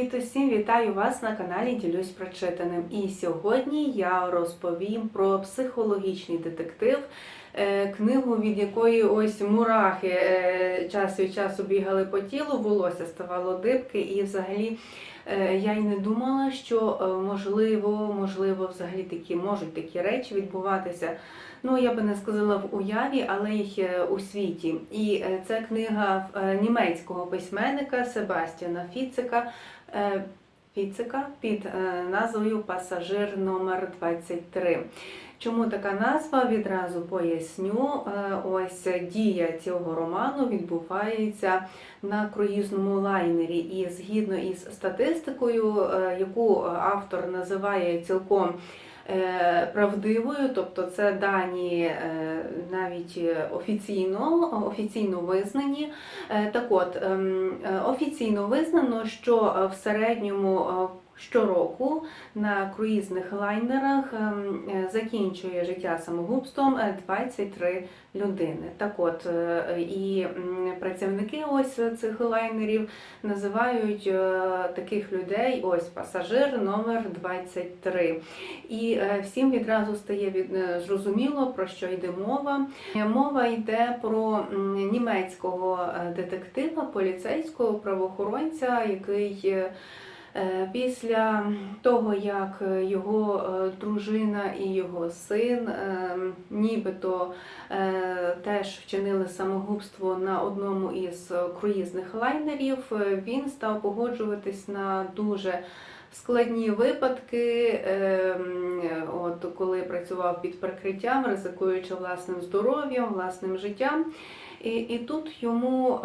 Привіт усім! Вітаю вас на каналі Ділюсь прочитаним. І сьогодні я розповім про психологічний детектив, книгу, від якої ось мурахи е, час від часу бігали по тілу, волосся ставало дибки, і взагалі е, я й не думала, що е, можливо, можливо, взагалі такі можуть такі речі відбуватися. Ну, я би не сказала в уяві, але е, у світі. І е, це книга е, німецького письменника Себастьяна Фіцика. е, Фіцика під е, назвою Пасажир номер 23 Чому така назва? Відразу поясню. Е, Ось дія цього роману відбувається на круїзному лайнері. І згідно із статистикою, е, яку автор називає цілком е, правдивою, тобто це дані навіть офіційно, офіційно визнані. Так от, ем, офіційно визнано, що в середньому щороку на круїзних лайнерах ем, е, закінчує життя самогубством е, 23 людини. Так от, е, і працівники ось цих лайнерів називають е, таких людей ось пасажир номер 23. І е, всім відразу стає від- е, зрозуміло, про що йде мова. Е, Мова йде про німецького е, детектива, поліцейського правоохоронця, який е, е, після того, як його е, дружина і його син е, нібито е, теж вчинили самогубство на одному із круїзних лайнерів, е, він став погоджуватись на дуже складні випадки, ем, от коли працював під прикриттям, ризикуючи власним здоров'ям, власним життям. І, і тут йому е,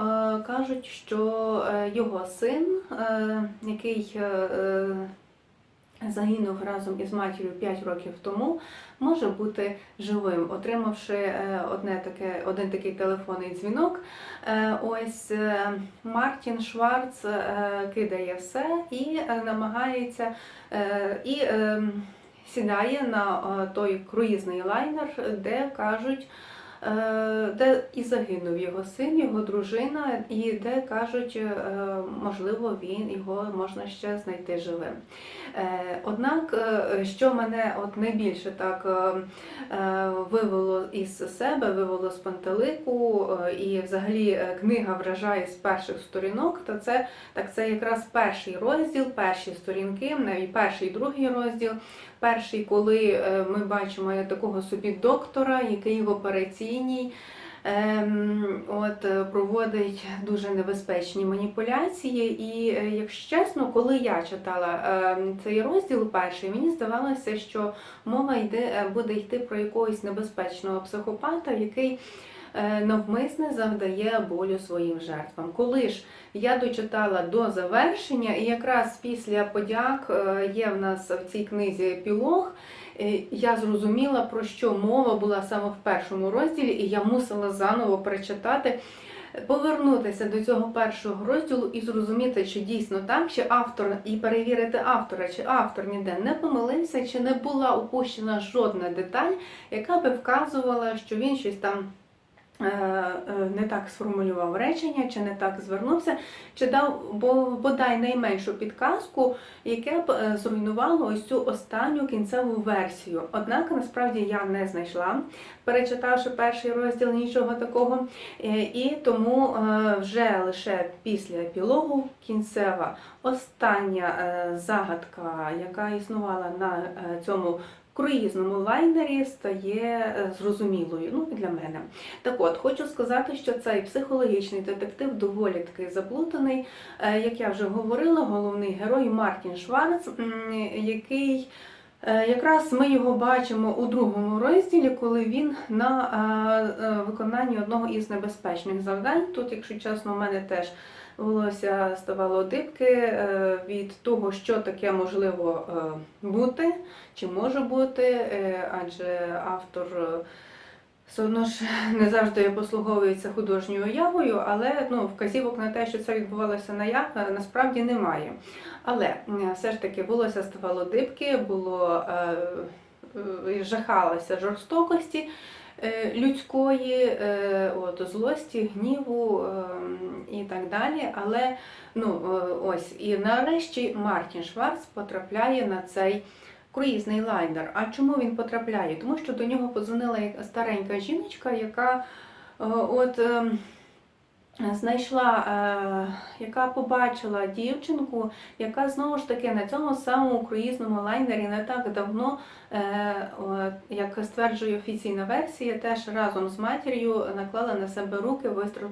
кажуть, що е, його син, е, який е, е, загинув разом із матір'ю 5 років тому, може бути живим, отримавши е, одне таке, один такий телефонний дзвінок. Е, Ось е, Мартін Шварц кидає все і намагається і е, сідає на той круїзний лайнер, де кажуть. Е, Де і загинув його син, його дружина, і де кажуть, е, можливо, він його можна ще знайти живим. Е, Однак, що мене от найбільше так вивело із себе, вивело з пантелику, і взагалі книга вражає з перших сторінок, то це так це якраз перший розділ, перші сторінки, навіть перший другий розділ. Перший, коли е, ми бачимо такого собі доктора, який в операційній. Ем, От е, проводить дуже небезпечні маніпуляції, і е, якщо чесно, коли я читала ем, цей розділ перший, мені здавалося, що мова йде буде йти про якогось небезпечного психопата, який навмисне завдає болю своїм жертвам. Коли ж я дочитала до завершення, і якраз після подяк е, є в нас в цій книзі епілог. Е, Я зрозуміла, про що мова була саме в першому розділі, і я мусила заново перечитати, повернутися до цього першого розділу і зрозуміти, чи дійсно так, чи автор, і перевірити автора, чи автор ніде не помилився, чи не була упущена жодна деталь, яка би вказувала, що він щось там. Е, е, Не так сформулював речення, чи не так звернувся, чи дав бодай найменшу підказку, яке б е, зруйнувало ось цю останню кінцеву версію. Однак насправді я не знайшла, перечитавши перший розділ нічого такого. І тому вже лише після епілогу кінцева остання загадка, яка існувала на цьому. Круїзному лайнері стає е, зрозумілою, ну для мене. Так от, хочу сказати, що цей психологічний детектив доволі таки заплутаний. Е, Як я вже говорила, головний герой Мартін Шварц, який якраз ми його бачимо у другому розділі, коли він на е, е, виконанні одного із небезпечних завдань. Тут, якщо чесно, у мене теж волосся ставало дибки е, від того, що таке можливо е, бути, чи може бути, е, адже автор. Е, все одно ж не завжди послуговується художньою уявою, але ну, вказівок на те, що це відбувалося на я, насправді немає. Але все ж таки волосся ставало дибки, було е, е, жахалося жорстокості. е, людської е, от, злості, гніву е, і так далі. Але ну, е, ось і нарешті Мартін Шварц потрапляє на цей. Круїзний лайнер. А чому він потрапляє? Тому що до нього подзвонила старенька жіночка, яка е, от е, знайшла, е, яка побачила дівчинку, яка знову ж таки на цьому самому круїзному лайнері не так давно, е, як стверджує офіційна версія, теж разом з матір'ю наклала на себе руки,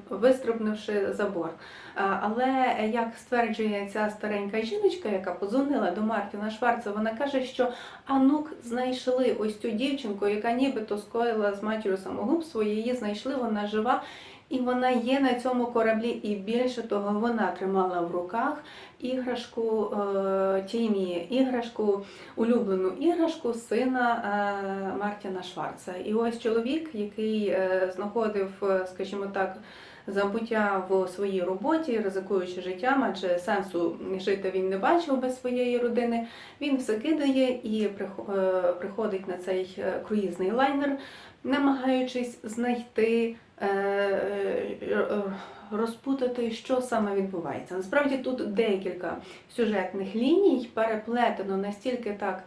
вистрибнувши за борт. Е, Але як стверджує ця старенька жіночка, яка позвонила до Мартіна Шварца, вона каже, що Анук знайшли ось цю дівчинку, яка нібито скоїла з матір'ю самогубство, її знайшли, вона жива. І вона є на цьому кораблі, і більше того, вона тримала в руках іграшку е, Тімі, іграшку, улюблену іграшку сина е, Мартіна Шварца. І ось чоловік, який е, знаходив, скажімо так, забуття в своїй роботі, ризикуючи життям, адже сенсу жити він не бачив без своєї родини. Він все кидає і е, приходить на цей е, круїзний лайнер, намагаючись знайти. е, Розпутати, що саме відбувається. Насправді тут декілька сюжетних ліній переплетено настільки так,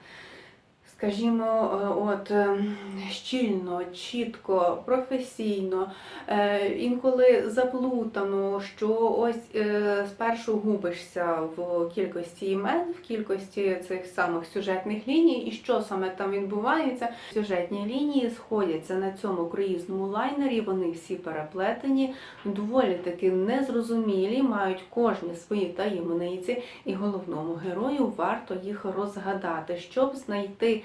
скажімо, е, от е, щільно, чітко, професійно, е, інколи заплутано, що ось е, спершу губишся в кількості імен, в кількості цих самих сюжетних ліній, і що саме там відбувається. Сюжетні лінії сходяться на цьому круїзному лайнері, вони всі переплетені, доволі таки незрозумілі, мають кожні свої таємниці, і головному герою варто їх розгадати, щоб знайти ем,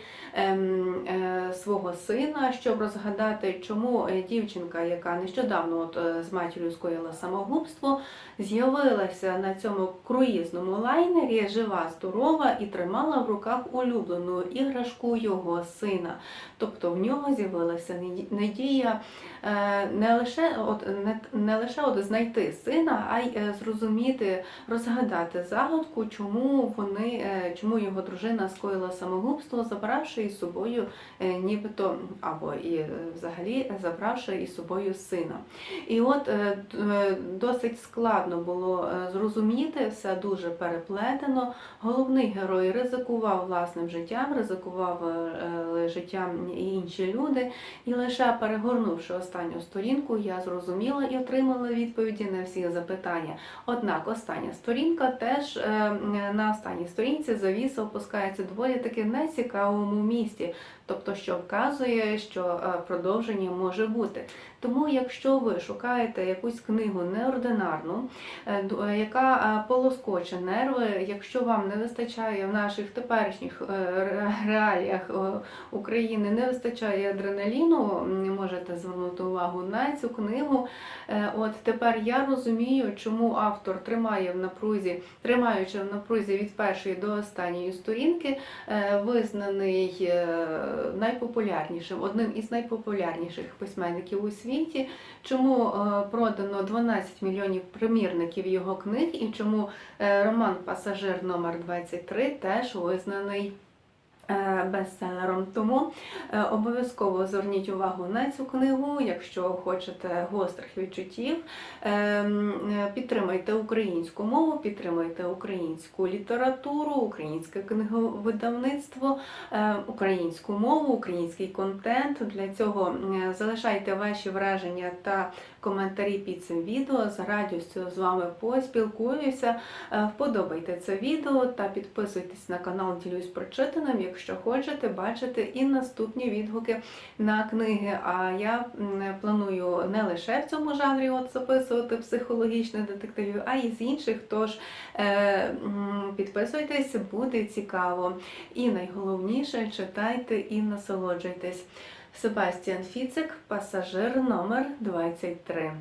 свого сина, щоб розгадати, чому е, дівчинка, яка нещодавно от, е, з матір'ю скоїла самогубство, з'явилася на цьому круїзному лайнері, жива, здорова і тримала в руках улюблену іграшку його сина. Тобто в нього з'явилася надія е, не лише от не, лише от знайти сина, а й е, зрозуміти, розгадати загадку, чому вони, е, чому його дружина скоїла самогубство, забравши із собою е, нібито або і е, взагалі забравши із собою сина. І от е, досить складно було зрозуміти, все дуже переплетено. Головний герой ризикував власним життям, ризикував життям і інші люди. І лише перегорнувши останню сторінку, я зрозуміла і отримала відповіді на всі запитання. Однак остання сторінка теж на останній сторінці завіса опускається доволі таки нецікавому місці, тобто, що вказує, що е, продовження може бути. Тому, якщо ви шукаєте якусь книгу неординарну, е, е, яка полоскоче нерви, якщо вам не вистачає в наших теперішніх реаліях України, не вистачає адреналіну, можете звернути увагу на цю книгу. От тепер я розумію, чому автор тримає в напрузі, тримаючи в напрузі від першої до останньої сторінки, е, визнаний е, найпопулярнішим, одним із найпопулярніших письменників у світі, чому е, продано 12 мільйонів примірників його книг і чому е, роман Пасажир номер 23 теж визнаний. Е, Бестселером. Тому е, обов'язково зверніть увагу на цю книгу, якщо хочете гострих відчуттів. Ем, е, Підтримайте українську мову, підтримайте українську літературу, українське книговидавництво, українську мову, український контент. Для цього залишайте ваші враження та коментарі під цим відео. З радістю з вами поспілкуюся. Е, Вподобайте це відео та підписуйтесь на канал Ділюсь прочитаним, якщо хочете бачити і наступні відгуки на книги. А я планую не лише в цьому жанрі от записувати психологічних детективів, а й з інших. Тож е, підписуйтесь, буде цікаво. І найголовніше читайте і насолоджуйтесь. Себастьян Фіцик, пасажир номер 23.